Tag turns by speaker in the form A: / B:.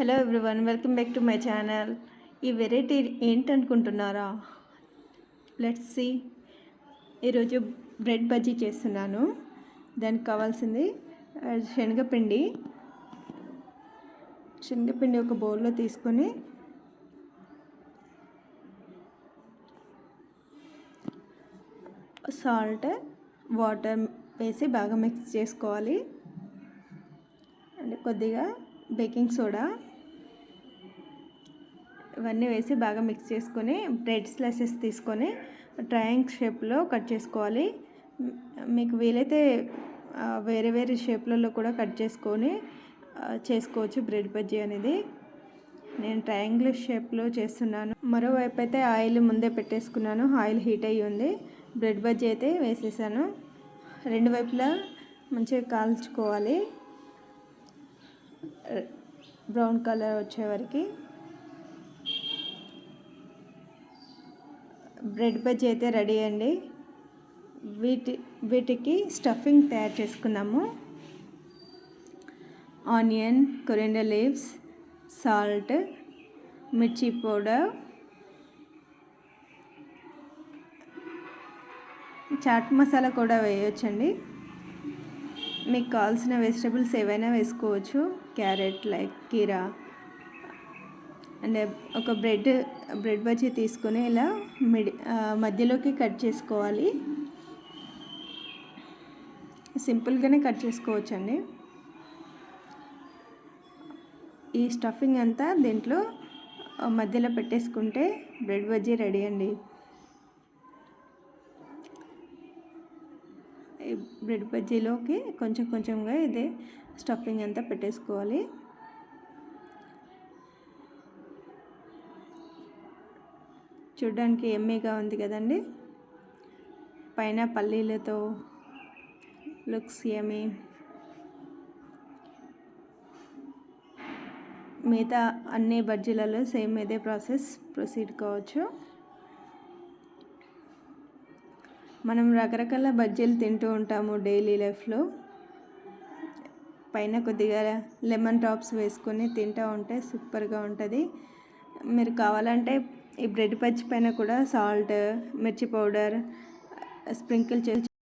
A: Hello everyone welcome back to my channel. ఈ variety ఏంటనుకుంటున్నారా? Let's see. ఈరోజు bread bajji చేస్తున్నాను. దానికి కావాల్సింది శనగపిండి. శనగపిండి ఒక బౌల్లో తీసుకొని సాల్ట్ వాటర్ వేసి బాగా మిక్స్ చేసుకోవాలి. అండ్ కొద్దిగా బేకింగ్ సోడా. ఇవన్నీ వేసి బాగా మిక్స్ చేసుకొని బ్రెడ్ స్లైసెస్ తీసుకొని ట్రయాంగ్ షేప్లో కట్ చేసుకోవాలి. మీకు వీలైతే వేరే వేరే షేప్లలో కూడా కట్ చేసుకొని చేసుకోవచ్చు బ్రెడ్ బజ్జీ అనేది. నేను ట్రయాంగిల్ షేప్లో చేస్తున్నాను. మరోవైపు అయితే ఆయిల్ ముందే పెట్టేసుకున్నాను. ఆయిల్ హీట్ అయ్యి ఉంది. బ్రెడ్ బజ్జీ అయితే వేసేసాను. రెండు వైపులా మంచిగా కాల్చుకోవాలి. బ్రౌన్ కలర్ వచ్చే వరకు. బ్రెడ్ బజ్జీ అయితే రెడీ అండి. వీటి వీటికి స్టఫింగ్ తయారు చేసుకుందాము. ఆనియన్ కొరిండర్ లీవ్స్ సాల్ట్ మిర్చి పౌడర్ చాట్ మసాలా కూడా వేయొచ్చండి. మీకు కావాల్సిన వెజిటబుల్స్ ఏవైనా వేసుకోవచ్చు. క్యారెట్ లైక్ కీరా. అండ్ ఒక బ్రెడ్ బ్రెడ్ బజ్జీ తీసుకొని ఇలా మిడి మధ్యలోకి కట్ చేసుకోవాలి. సింపుల్గానే కట్ చేసుకోవచ్చండి. ఈ స్టఫింగ్ అంతా దీంట్లో మధ్యలో పెట్టేసుకుంటే బ్రెడ్ బజ్జీ రెడీ అండి. బ్రెడ్ బజ్జీలోకి కొంచెం కొంచెంగా ఇదే స్టఫింగ్ అంతా పెట్టేసుకోవాలి. చూడ్డానికి ఎమ్మీగా ఉంది కదండి. పైన పల్లీలతో లుక్స్ ఏమి మిగతా అన్ని బజ్జీలలో సేమ్ ఇదే ప్రాసెస్ ప్రొసీడ్ కావచ్చు. మనం రకరకాల బజ్జీలు తింటూ ఉంటాము డైలీ లైఫ్లో. పైన కొద్దిగా లెమన్ డ్రాప్స్ వేసుకొని తింటూ ఉంటే సూపర్గా ఉంటుంది. మీరు కావాలంటే ఈ బ్రెడ్ పచ్చి పైన కూడా సాల్ట్ మిర్చి పౌడర్ స్ప్రింకిల్ చేసి